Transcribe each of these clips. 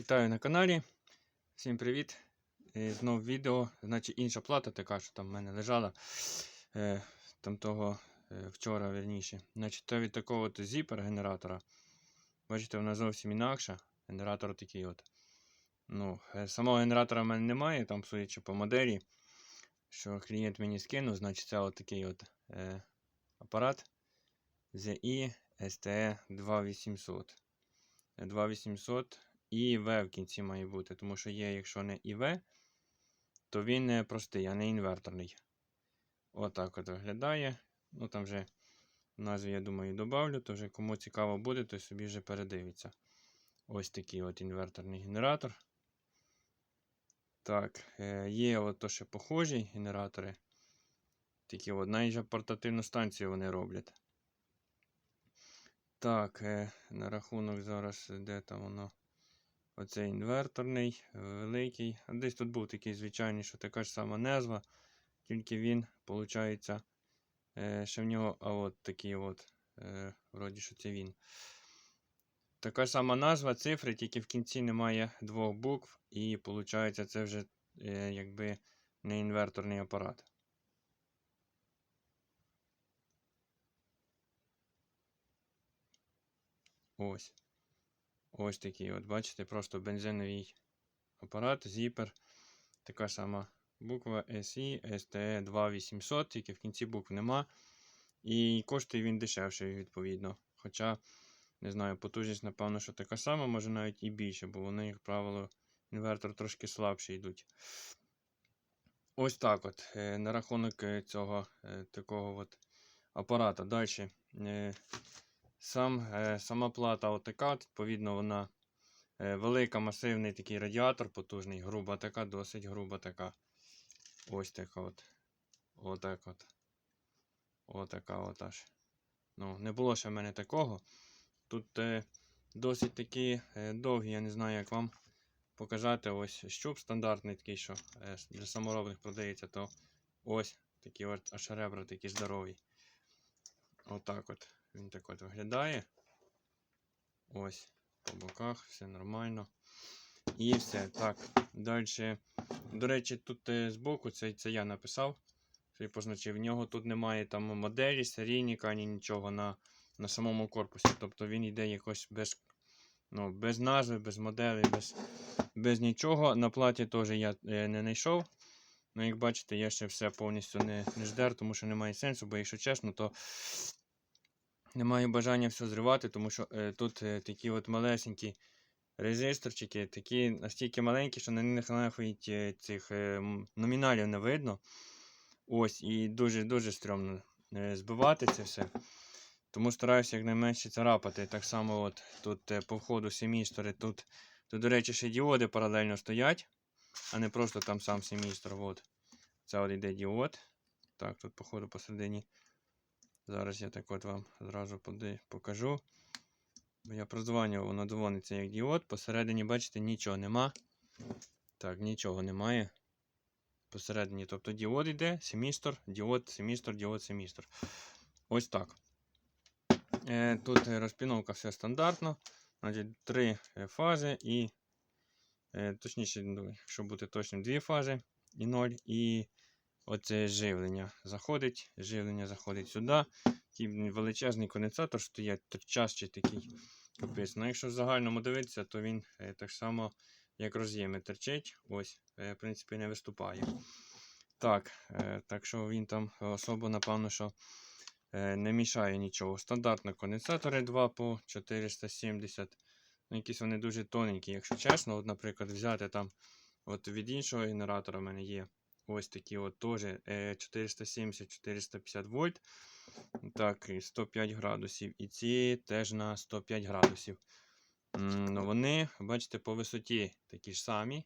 Вітаю на каналі. Всім привіт. І знов відео. Значить інша плата така, що там в мене лежала. Е, там того е, вчора верніше. Значить, це від такого от зіпер генератора. Бачите, вона зовсім інакша. Генератор такий от. Ну, е, Самого генератора в мене немає, там судячи по моделі. Що клієнт мені скинув, значить це от такий от е, апарат ZI STE 2800. 2800 і В в кінці має бути, тому що є, якщо не ІВ, то він простий, а не інверторний. Отак от виглядає. Ну там вже в назві, я думаю, добавлю, то вже кому цікаво буде, то собі вже передивиться. Ось такий от інверторний генератор. Так, е, є от то ще похожі генератори. Такі от навіть портативну станцію вони роблять. Так, е, на рахунок зараз, де там воно. Оцей інверторний, е, великий. А десь тут був такий звичайний, що така ж сама назва, тільки він, виходить, е, ще в нього, а от такий от, е, вроді, що це він. Така ж сама назва, цифри, тільки в кінці немає двох букв, і виходить, це вже якби не інверторний апарат. Ось. Ось такий, от, бачите, просто бензиновий апарат, зіпер. Така сама буква SI STE 2800, тільки в кінці букв нема. І коштує він дешевший, відповідно. Хоча, не знаю, потужність, напевно, що така сама, може навіть і більше, бо вони, як правило, інвертор трошки слабші йдуть. Ось так от. е, На рахунок е, цього е, такого от апарата. Далі. Сам, е, сама плата отака, відповідно, вона е, велика, масивний такий радіатор, потужний, груба така, досить груба така. Ось така от. Отак от. Отака от аж. Ну, не було ще в мене такого. Тут е, досить такі е, довгі, я не знаю, як вам показати. Ось щуп стандартний такий, що е, для саморобних продається, то ось такі от аж ребра такі здорові. Отак от. Він так от виглядає. Ось, по боках, все нормально. І все. Так, далі. До речі, тут е, збоку це, це я написав. Я позначив. В нього тут немає там моделі, серійника, ані нічого на на самому корпусі. Тобто він йде якось без ну, без назви, без моделі, без без нічого. На платі теж я е, не знайшов. Ну, як бачите, я ще все повністю не, не ждер, тому що немає сенсу, бо якщо чесно, то не маю бажання все зривати, тому що е, тут е, такі от малесенькі резисторчики, такі настільки маленькі, що на них навіть е, цих е, номіналів не видно. Ось, і дуже-дуже стрьомно е, збивати це все. Тому стараюся якнайменше царапати. Так само от тут е, по входу семістори, тут, тут, до речі, ще діоди паралельно стоять, а не просто там сам семістр. От. Це от йде діод. Так, тут, по ходу посередині. Зараз я так от вам зразу покажу. Я прозванював, воно дзвониться як діод. Посередині, бачите, нічого нема. Так, нічого немає. Посередині, тобто діод йде, семістр, діод, семістр, діод, семістр. Ось так. Е, тут розпіновка все стандартно. Значить, три е, фази і, е, точніше, ну, якщо бути точним, дві фази і ноль. І оце живлення заходить. Живлення заходить сюди. Такий величезний конденсатор стоять торчащий такий. Капець. Ну, якщо в загальному дивитися, то він е, так само, як роз'єми терчить. Ось, е, в принципі, не виступає. Так, е, так що він там особо, напевно, що не мішає нічого. Стандартно конденсатори 2 по 470. Ну, якісь вони дуже тоненькі, якщо чесно. От, наприклад, взяти там от від іншого генератора в мене є. Ось такі от теж 470-450 вольт. Так, 105 градусів. І ці теж на 105 градусів. Ну, вони, бачите, по висоті такі ж самі.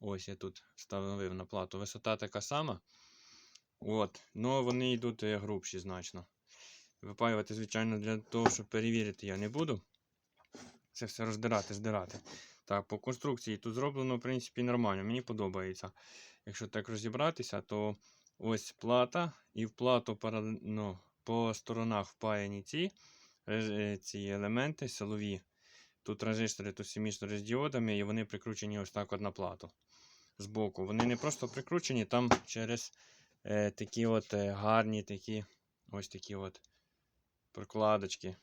Ось я тут встановив на плату. Висота така сама. От. Ну, вони йдуть е, грубші значно. Випаювати, звичайно, для того, щоб перевірити, я не буду. Це все роздирати, здирати. Так, по конструкції тут зроблено, в принципі, нормально. Мені подобається. Якщо так розібратися, то ось плата, і в плату ну, по сторонах впаяні ці, е, ці елементи силові. Тут транзистори, тут семістори з діодами, і вони прикручені ось так от на плату. Збоку. Вони не просто прикручені, там через е, такі от е, гарні такі ось такі от прокладочки.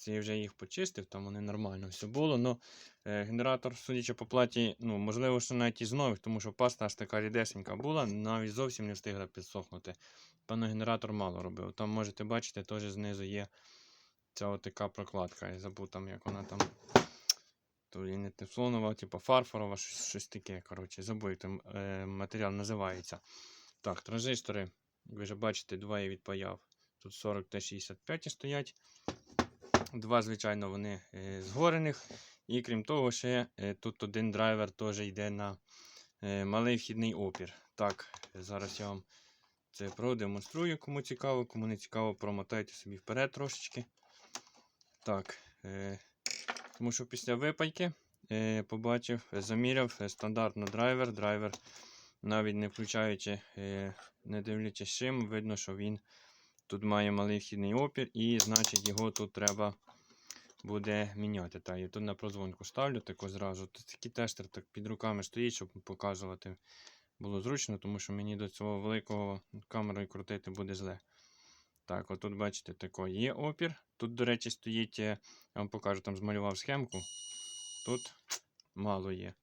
Це я вже їх почистив, там вони нормально все було. Но е, генератор, судячи по платі, ну, можливо, що навіть із нових, тому що паста аж така рідесенька була, навіть зовсім не встигла підсохнути. Певно, генератор мало робив. Там можете бачити, теж знизу є ця така прокладка. Я забув там, як вона там. То і не тефлонова, типу фарфорова, щось, щось таке. Коротше, забув, як там е, матеріал називається. Так, транзистори, ви вже бачите, два я відпаяв. Тут 40 Т65 стоять. Два, звичайно, вони е, згорених. І крім того, ще е, тут один драйвер теж йде на е, малий вхідний опір. Так, зараз я вам це продемонструю, кому цікаво, кому не цікаво, промотайте собі вперед трошечки. Так, тому що після випайки побачив, заміряв стандартно драйвер. Драйвер, навіть не включаючи, не дивлячись шим, видно, що він тут має малий вхідний опір, і значить його тут треба буде міняти. Так, я тут на прозвонку ставлю тако зразу. Тут такий тестер так під руками стоїть, щоб показувати було зручно, тому що мені до цього великого камерою крутити буде зле. Так, отут, бачите, тако є опір. Тут, до речі, стоїть, е, я вам покажу, там змалював схемку. Тут мало є.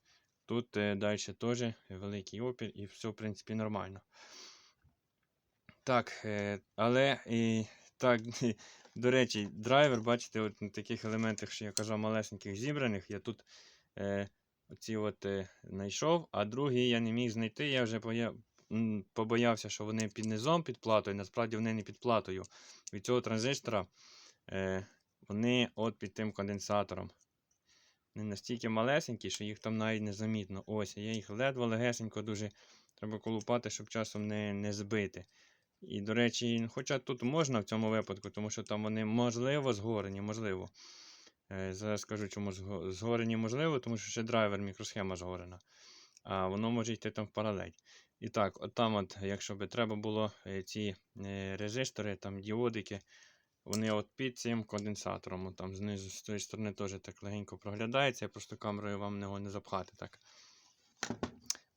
Тут е, далі теж великий опір і все, в принципі, нормально. Так, е, але і, так, до речі, драйвер, бачите, от на таких елементах, що я казав, малесеньких зібраних, я тут е, оці от е, знайшов, а другий я не міг знайти. Я вже боя... побоявся, що вони під низом під платою. Насправді вони не під платою. Від цього транзистора е, вони от під тим конденсатором. Вони настільки малесенькі, що їх там навіть не замітно. Ось, я їх ледве легесенько дуже треба колупати, щоб часом не, не збити. І, до речі, хоча тут можна в цьому випадку, тому що там вони можливо згорені, можливо. Е, Зараз скажу, чому згорені можливо, тому що ще драйвер мікросхема згорена. А воно може йти там в паралель. І так, от там, от, якщо би треба було е, ці е, резистори, там діодики, вони от під цим конденсатором, от там знизу з тої сторони теж так легенько проглядається. Я просто камерою вам його не запхати. так.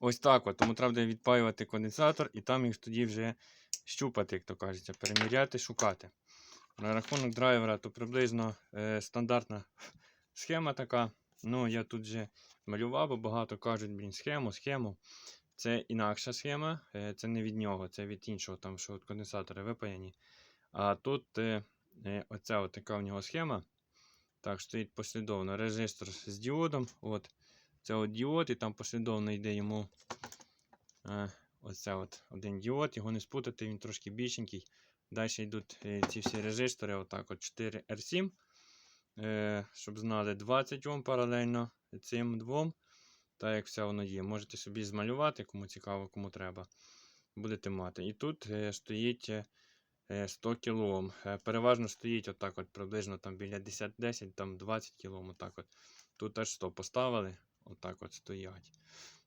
Ось так от. Тому треба відпаювати конденсатор, і там їх тоді вже щупати, як то кажеться, переміряти, шукати. На рахунок драйвера, то приблизно е, стандартна схема така. Ну, я тут вже малював, бо багато кажуть, блін, схему, схему. Це інакша схема, е, це не від нього, це від іншого, там, що от конденсатори випаяні. А тут е, е, оця от така в нього схема. Так, стоїть послідовно резистор з діодом. От. Це от діод, і там послідовно йде йому е, оце от один діод, його не спутати, він трошки більшенький. Далі йдуть е, ці всі резистори, отак от 4 R7. Е, щоб знали 20 Ом паралельно цим двом. Так як все воно є. Можете собі змалювати, кому цікаво, кому треба. Будете мати. І тут е, стоїть е, 100 кОм. Переважно стоїть отак от приблизно там біля 10, 10 там 20 кОм. Отак от. Тут аж 100 поставили, отак от стоять.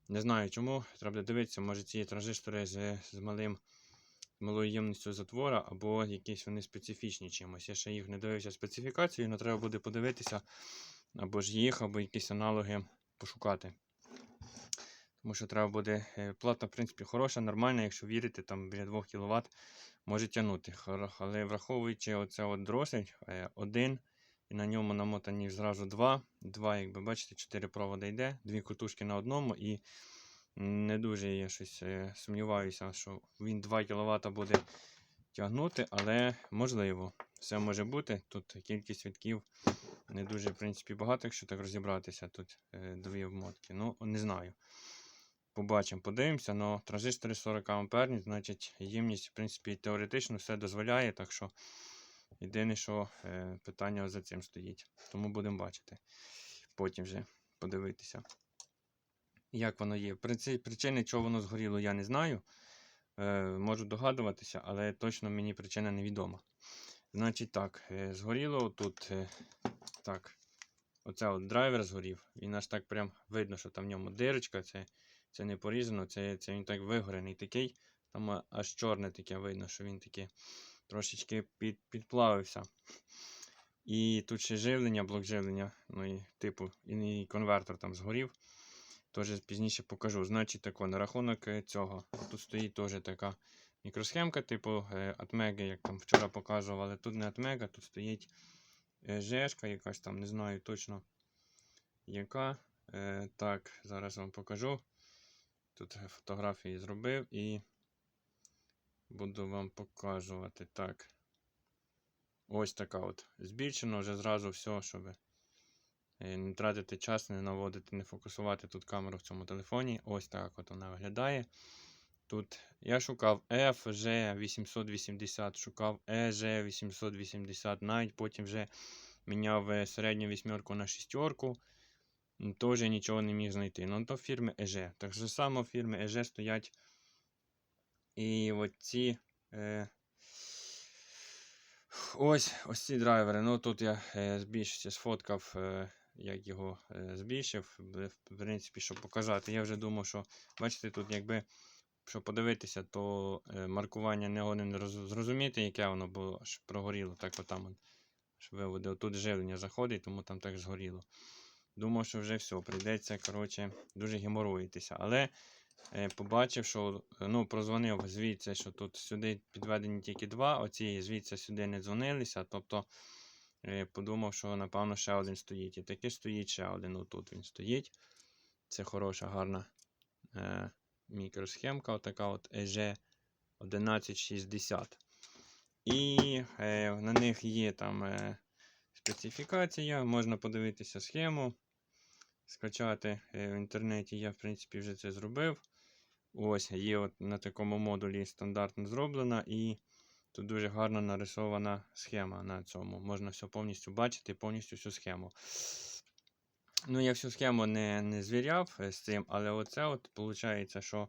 Не знаю чому, треба дивитися, може ці транзистори з, з малим малою ємністю затвора, або якісь вони специфічні чимось. Я ще їх не дивився специфікацію, але треба буде подивитися, або ж їх, або якісь аналоги пошукати. Тому що треба буде. е, Плата, в принципі, хороша, нормальна, якщо вірити, там біля 2 кВт може тягнути. Але враховуючи оце от дросель, е, один, і на ньому намотані зразу два. Два, як ви бачите, 4 проводи йде, дві кутушки на одному, і не дуже я щось е, сумніваюся, що він 2 кВт буде тягнути, але можливо, все може бути. Тут кількість вітків не дуже, в принципі, багато, якщо так розібратися. Тут е, дві обмотки. Ну, не знаю. Побачимо, подивимося, але транзистори 40 амперні, значить ємність, в принципі, теоретично все дозволяє, так що єдине, що е, питання за цим стоїть. Тому будемо бачити. Потім вже подивитися. Як воно є. Причини, чого воно згоріло, я не знаю. Е, можу догадуватися, але точно мені причина невідома. Значить так, е, згоріло тут. Так, оце от драйвер згорів. Він аж так прям видно, що там в ньому дирочка. Це, це не порізано, це, це він так вигорений такий. Там аж чорне таке видно, що він таке трошечки під, підплавився. І тут ще живлення, блок живлення, ну і типу, і конвертер там згорів. Теж пізніше покажу. Значить, тако, на рахунок е, цього. Тут стоїть теж така мікросхемка, типу Atmega, як там вчора але тут не Atmega, тут стоїть е, жешка якась там, не знаю точно яка. Е, Так, зараз вам покажу. Тут фотографії зробив і буду вам показувати. Так. Ось така от. Збільшено вже зразу все, щоб е, не тратити час, не наводити, не фокусувати тут камеру в цьому телефоні. Ось так от вона виглядає. Тут я шукав FG880, шукав EG880, навіть потім вже міняв е, середню вісьмерку на шістерку. М, Теж нічого не міг знайти. Ну, то фірми EG. Так само фірми EG стоять і от ці. Е, ось ось ці драйвери. Ну тут я е, збільшився, сфоткав, е, як його е, збільшив. В принципі, щоб показати. Я вже думав, що бачите, тут якби. Щоб подивитися, то е, маркування не годен зрозуміти, яке воно було, аж прогоріло. Так отам виводив. Тут живлення заходить, тому там так згоріло. Думав, що вже все, прийдеться коротше, дуже геморуїтися. Але побачив, що е, ну, прозвонив звідси, що тут сюди підведені тільки два, оці звідси сюди не дзвонилися. Тобто е, подумав, що напевно ще один стоїть. І таки стоїть ще один. Отут він стоїть. Це хороша, гарна е, мікросхемка, отака от EG 1160. І е, на них є там е, специфікація, можна подивитися схему, скачати е, в інтернеті. Я, в принципі, вже це зробив. Ось, є от на такому модулі стандартно зроблена, і тут дуже гарно нарисована схема на цьому. Можна все повністю бачити, повністю всю схему. Ну, я всю схему не, не звіряв е, з цим, але оце от виходить, що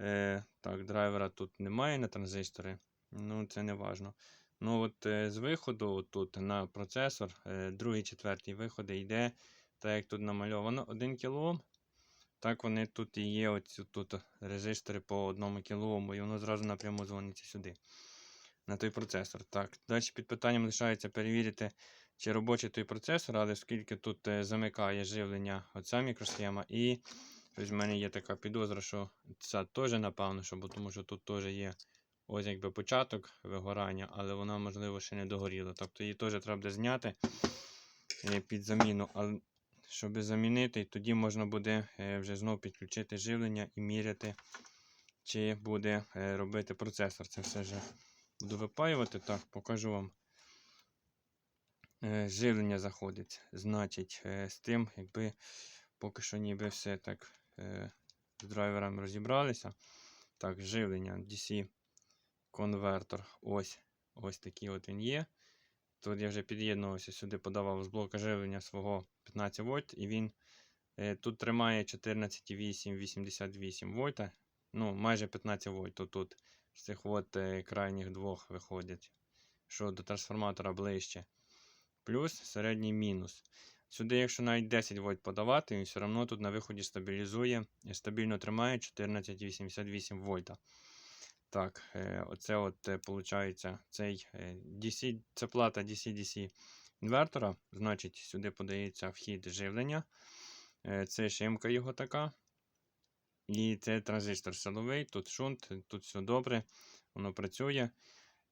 е, так, драйвера тут немає на транзистори. Ну, це не важно. Ну, от е, з виходу тут на процесор, е, другий, четвертий виходи йде, так як тут намальовано 1 кОм. Так вони тут і є оці тут резистори по 1 кОм, і воно зразу напряму дзвониться сюди. На той процесор. Так, далі під питанням лишається перевірити, чи робочий той процесор, але оскільки тут е, замикає живлення оця мікросхема, і щось в мене є така підозра, що це теж напевно, що, бо тому що тут теж є ось якби початок вигорання, але вона, можливо, ще не догоріла. Тобто її теж треба буде зняти е, під заміну. Але щоб замінити, тоді можна буде е, вже знову підключити живлення і міряти, чи буде е, робити процесор. Це все вже буду випаювати. Так, покажу вам. Е, Живлення заходить. Значить, з тим, якби поки що ніби все так з драйверами розібралися. Так, живлення DC конвертор. Ось ось такий от він є. Тут я вже під'єднувався сюди, подавав з блока живлення свого 15 вольт, і він е, тут тримає 14,888 вольта. Ну, майже 15 вольт. Тут з цих от е, крайніх двох виходять, що до трансформатора ближче. Плюс середній мінус. Сюди, якщо навіть 10 вольт подавати, він все одно тут на виході стабілізує, і стабільно тримає 14,88 вольта. Так, е, оце от е, виходить цей е, DC, це плата DC-DC інвертора. Значить, сюди подається вхід живлення. Е, Це шимка його така. І це транзистор силовий, тут шунт, тут все добре, воно працює.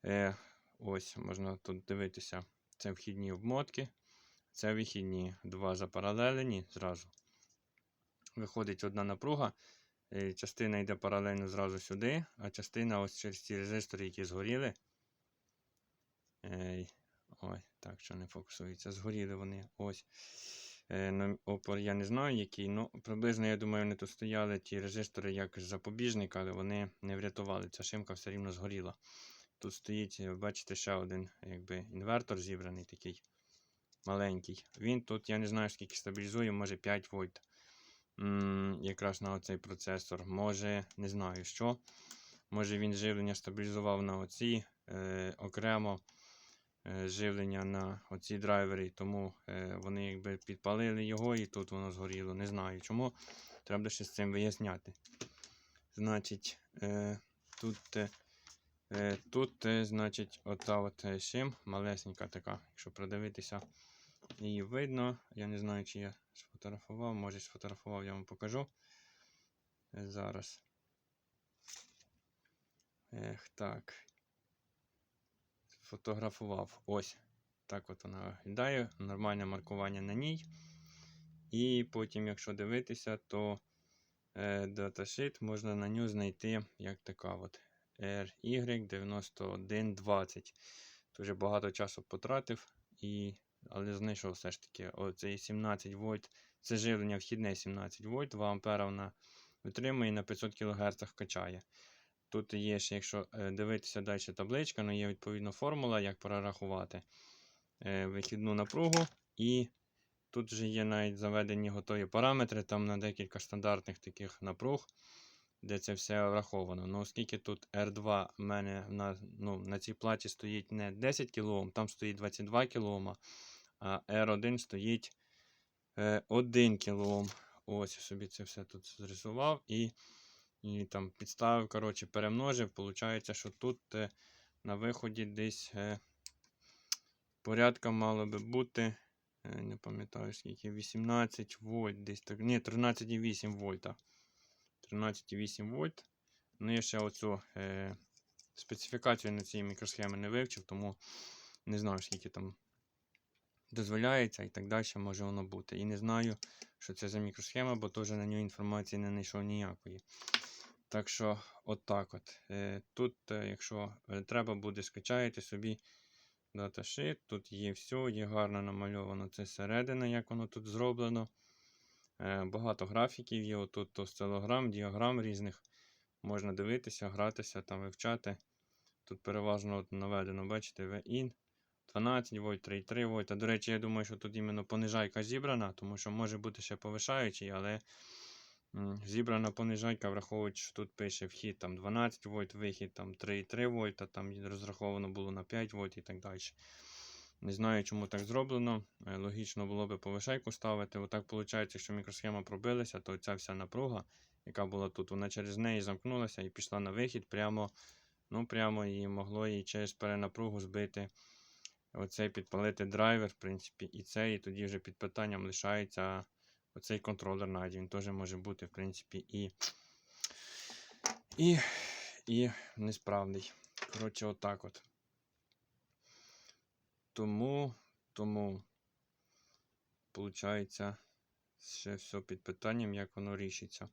Е, Ось можна тут дивитися. Це вхідні обмотки. Це вихідні два запаралелені зразу. Виходить одна напруга. Е, Частина йде паралельно зразу сюди, а частина ось через ці резистори, які згоріли. Ой, так, що не фокусується. Згоріли вони. Ось. Е, ну, опор я не знаю, який. Ну, приблизно, я думаю, вони тут стояли ті резистори як запобіжник, але вони не врятували. Ця шимка все рівно згоріла. Тут стоїть, е, бачите, ще один якби, інвертор зібраний такий маленький. Він тут, я не знаю, скільки стабілізує, може 5 вольт. Якраз на оцей процесор. Може, не знаю що. Може він живлення стабілізував на оці е, окремо е, живлення на оці драйвери, тому е, вони якби підпалили його і тут воно згоріло. Не знаю чому. Треба ще з цим виясняти. Значить, е, тут е, Е, Тут, е, значить, ота от е, шим, малесенька така, якщо придивитися, її видно. Я не знаю, чи я сфотографував, може сфотографував, я вам покажу. Е, Зараз. Ех, так. Фотографував. Ось. Так от вона виглядає. Нормальне маркування на ній. І потім, якщо дивитися, то е, даташит можна на нього знайти як така от RY9120. Дуже багато часу потратив, і, але знайшов все ж таки оцей 17 вольт. Це живлення вхідне 17 вольт, 2 ампера вона витримує і на 500 кГц качає. Тут є ще, якщо е, дивитися далі табличка, ну є відповідно формула, як перерахувати е, вихідну напругу. І тут вже є навіть заведені готові параметри, там на декілька стандартних таких напруг, де це все враховано. Ну, оскільки тут R2 в мене на, ну, на цій платі стоїть не 10 кОм, там стоїть 22 кОм, а R1 стоїть е, 1 кОм. Ось собі це все тут зрисував і, і там підставив, коротше, перемножив. Получається, що тут е, на виході десь е, порядка мало би бути. е, Не пам'ятаю скільки, 18 вольт, десь так. Ні, 13,8 вольта. 13,8 вольт. Ну, я ще оцю е, специфікацію на цій мікросхеми не вивчив, тому не знаю, скільки там дозволяється і так далі може воно бути. І не знаю, що це за мікросхема, бо теж на нього інформації не знайшов ніякої. Так що, от так от. Е, Тут, е, якщо е, треба буде, скачаєте собі даташит. Тут є все, є гарно намальовано це середина, як воно тут зроблено. Е, Багато графіків є. Отут осцилограм, діаграм різних. Можна дивитися, гратися, там вивчати. Тут переважно от наведено, бачите, V-IN 12 вольт, 3,3 вольта. До речі, я думаю, що тут іменно понижайка зібрана, тому що може бути ще повишаючий, але зібрана понижайка, враховуючи, що тут пише вхід там 12 вольт, вихід там 3,3 вольта, там розраховано було на 5 вольт і так далі. Не знаю, чому так зроблено. Е, Логічно було би повишайку ставити. Отак виходить, якщо мікросхема пробилася, то ця вся напруга, яка була тут, вона через неї замкнулася і пішла на вихід прямо, ну прямо і могло її через перенапругу збити. Оцей підпалити драйвер, в принципі, і цей, і тоді вже під питанням лишається оцей контролер навіть. Він теж може бути, в принципі, і, і, і несправний. Коротше, отак от. Тому, тому, виходить, ще все під питанням, як воно рішиться.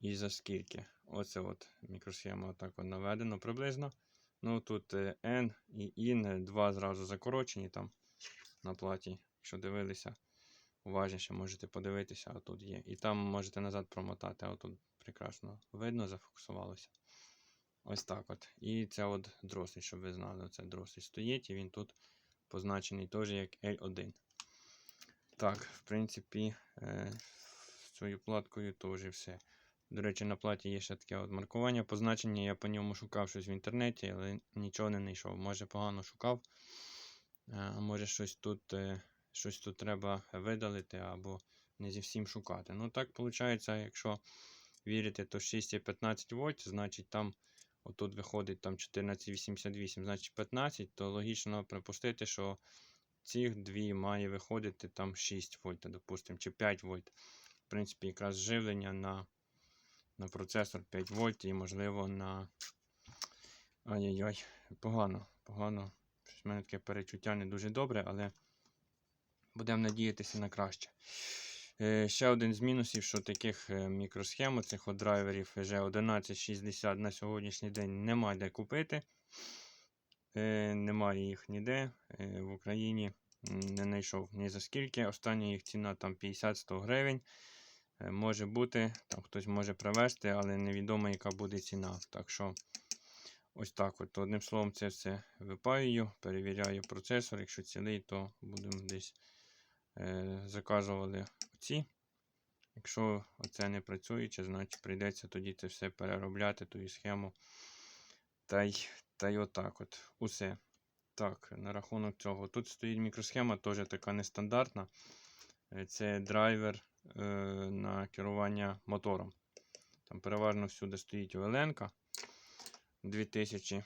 І за скільки. Оце от мікросхема отак от наведено приблизно. Ну тут е, N і IN, два зразу закорочені там на платі. Якщо дивилися, уважніше можете подивитися, а тут є. І там можете назад промотати, а тут прекрасно видно, зафокусувалося. Ось так от. І це от дросель, щоб ви знали. Оце дросель стоїть, і він тут позначений теж як L1. Так, в принципі, е, з цією платкою теж все. До речі, на платі є ще таке от маркування, позначення. Я по ньому шукав щось в інтернеті, але нічого не знайшов. Може погано шукав, е, а може щось тут, е, щось тут треба видалити або не зі всім шукати. Ну так виходить, якщо вірити, то 6,15 вольт, значить там отут виходить там 14,88, значить 15, то логічно припустити, що цих дві має виходити там 6 вольт, допустимо, чи 5 вольт. В принципі, якраз живлення на на процесор 5 вольт і, можливо, на. Ай-яй-яй, погано, погано. В мене таке перечуття не дуже добре, але будемо надіятися на краще. Е, ще один з мінусів, що таких е, мікросхем, цих от драйверів вже 1160 на сьогоднішній день немає де купити. Е, немає їх ніде в Україні. Не знайшов ні за скільки. Остання їх ціна там 50-100 гривень. Може бути, там хтось може привезти, але невідомо, яка буде ціна. Так що ось так. от. Одним словом, це все випаюю, перевіряю процесор. Якщо цілий, то будемо десь е, заказували ці. Якщо оце не працююче, значить прийдеться тоді це все переробляти, ту схему. Та й, та й отак от. Усе. Так, на рахунок цього. Тут стоїть мікросхема, теж така нестандартна. Е, Це драйвер е, на керування мотором. Там переважно всюди стоїть ОЛН. 2000.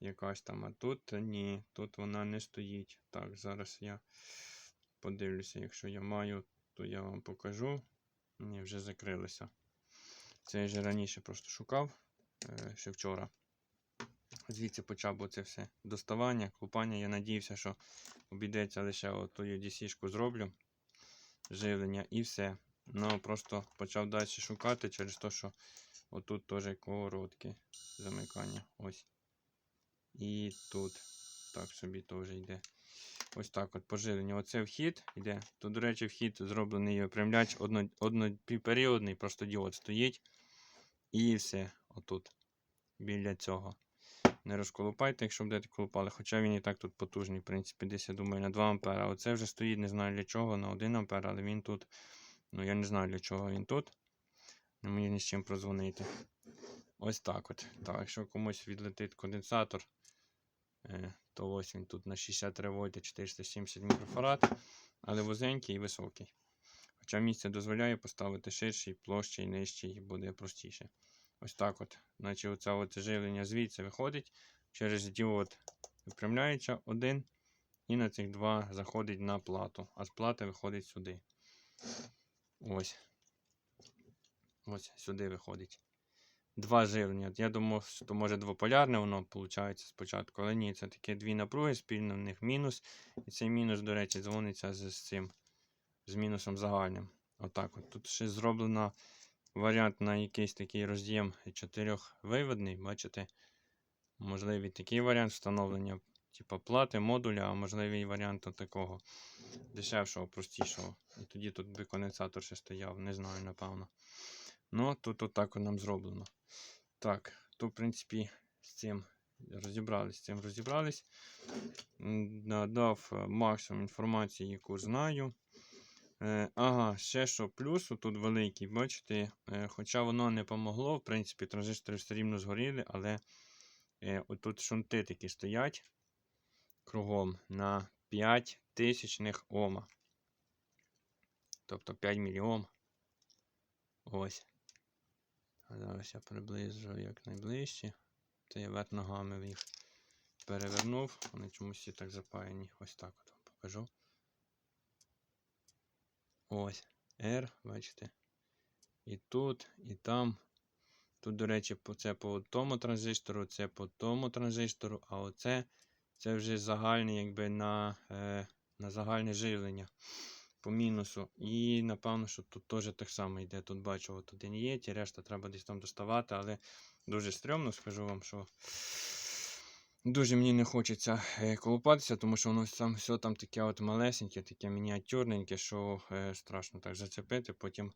Якась там, а тут ні, тут вона не стоїть. Так, зараз я подивлюся, якщо я маю, то я вам покажу. Ні, вже закрилися. Це я вже раніше просто шукав, е, ще вчора. Звідси почав бо це все доставання, купання. Я надіявся, що обійдеться лише отою DC-шку зроблю. Живлення і все. Ну просто почав далі шукати через те, що отут теж коротке замикання. Ось. І тут. Так собі теж йде. Ось так от поживлення. Оце вхід йде. Тут, до речі, вхід зроблений опрямляч одно, одноперіодний, просто діод стоїть. І все отут. Біля цього. Не розколупайте, якщо будете колупали. Хоча він і так тут потужний, в принципі, десь, я думаю, на 2 А. Оце вже стоїть, не знаю для чого, на 1 А, але він тут. Ну, я не знаю для чого він тут. Не мені ні з чим прозвонити. Ось так от. Так, якщо комусь відлетить конденсатор, е, то ось він тут на 63 вольти 470 мікрофарад, але вузенький і високий. Хоча місце дозволяє поставити ширший, площий, нижчий, буде простіше. Ось так от. Значить, оце от живлення звідси виходить, через діод випрямляється один, і на цих два заходить на плату, а з плати виходить сюди. Ось. Ось сюди виходить. Два живлення. Я думав, що може двополярне воно виходить спочатку, але ні, це такі дві напруги, спільно в них мінус. І цей мінус, до речі, дзвониться з цим, з мінусом загальним. Отак от. Тут ще зроблено варіант на якийсь такий роз'єм чотирьохвиводний, бачите? Можливий такий варіант встановлення, типу плати, модуля, а можливий варіант такого дешевшого, простішого. І тоді тут би конденсатор ще стояв, не знаю, напевно. Ну, тут отак от нам зроблено. Так, то, в принципі, з цим розібрались, з цим розібрались. Надав е, максимум інформації, яку знаю. Е, ага, ще що плюс тут великий, бачите, е, хоча воно не помогло, в принципі, транзистори все рівно згоріли, але е, отут шунти такі стоять кругом на 5 тисячних ома. Тобто 5 мільйом. Ось. А зараз я приближу якнайближче. Це я вверх ногами їх перевернув. Вони чомусь всі так запаяні. Ось так от вам покажу. Ось. R, бачите. І тут, і там. Тут, до речі, це по тому транзистору, це по тому транзистору, а оце це вже загальне, якби на, е, на загальне живлення по мінусу. І напевно, що тут теж так само йде. Тут бачу, от один є, ті решта треба десь там доставати, але дуже стрьомно, скажу вам, що дуже мені не хочеться е, колупатися, тому що воно сам все там таке от малесеньке, таке мініатюрненьке, що е, страшно так зацепити. Потім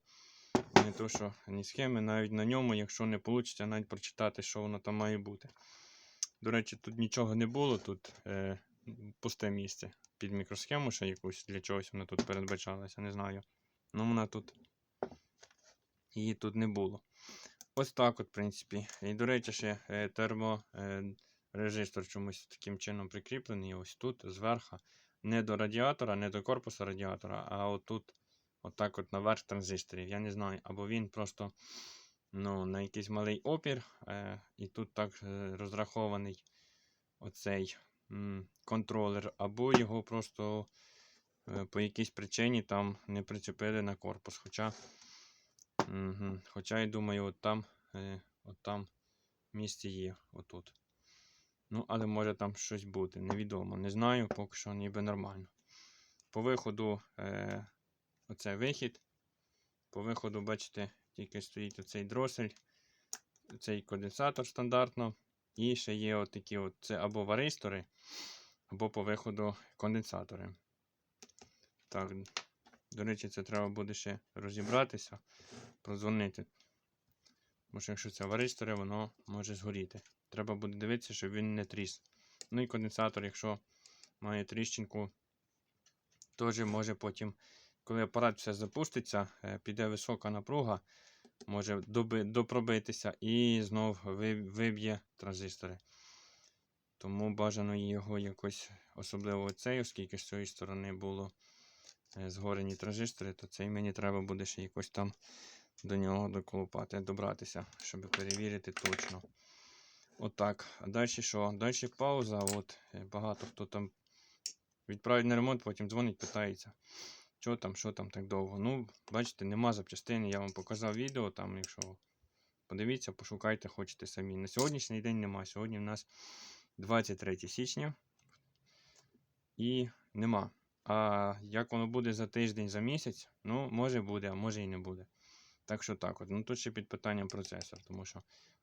не то, що ні схеми, навіть на ньому, якщо не вийде, навіть прочитати, що воно там має бути. До речі, тут нічого не було, тут е, пусте місце під мікросхему ще якусь для чогось вона тут передбачалася, не знаю. Ну вона тут. Її тут не було. Ось так, от, в принципі. І, до речі, ще е, терморежистор чомусь таким чином прикріплений. Ось тут, зверху. Не до радіатора, не до корпусу радіатора, а отут, отак от наверх транзисторів. Я не знаю, або він просто ну, на якийсь малий опір, е, і тут так е, розрахований оцей контролер, або його просто е, по якійсь причині там не причепили на корпус. Хоча, угу, хоча я думаю, от там, е, от там місце є, отут. Ну, але може там щось бути, невідомо. Не знаю, поки що ніби нормально. По виходу, е, оце вихід. По виходу, бачите, тільки стоїть оцей дросель, цей конденсатор стандартно. І ще є отакі от, це або варистори, або по виходу конденсатори. Так, до речі, це треба буде ще розібратися, прозвонити. Бо що якщо це варистори, воно може згоріти. Треба буде дивитися, щоб він не тріс. Ну і конденсатор, якщо має тріщинку, теж може потім, коли апарат все запуститься, е, піде висока напруга, може доби, допробитися і знов виб'є транзистори. Тому бажано його якось, особливо цей, оскільки з цієї сторони було е, згорені транзистори, то цей мені треба буде ще якось там до нього доколупати, добратися, щоб перевірити точно. Отак. А далі що? Далі пауза. От е, багато хто там відправить на ремонт, потім дзвонить, питається, що там, що там так довго. Ну, бачите, нема запчастин. Я вам показав відео, там, якщо подивіться, пошукайте, хочете самі. На сьогоднішній день нема. Сьогодні в нас 23 січня. І нема. А як воно буде за тиждень, за місяць, ну, може буде, а може і не буде. Так що так от. Ну тут ще під питанням процесор, тому що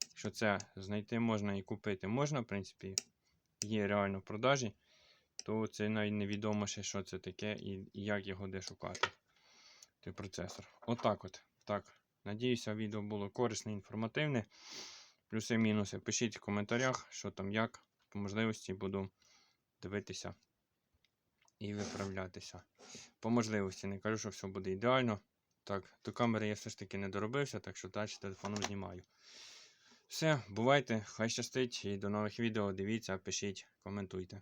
якщо це знайти можна і купити можна, в принципі, є реально в продажі, то це навіть невідомо ще, що це таке і, як його де шукати. Той процесор. Отак от. Так. Надіюся, відео було корисне, інформативне. Плюси-мінуси. Пишіть в коментарях, що там як. По можливості буду дивитися і виправлятися. По можливості, не кажу, що все буде ідеально. Так, до камери я все ж таки не доробився, так що далі телефоном знімаю. Все, бувайте, хай щастить і до нових відео. Дивіться, пишіть, коментуйте.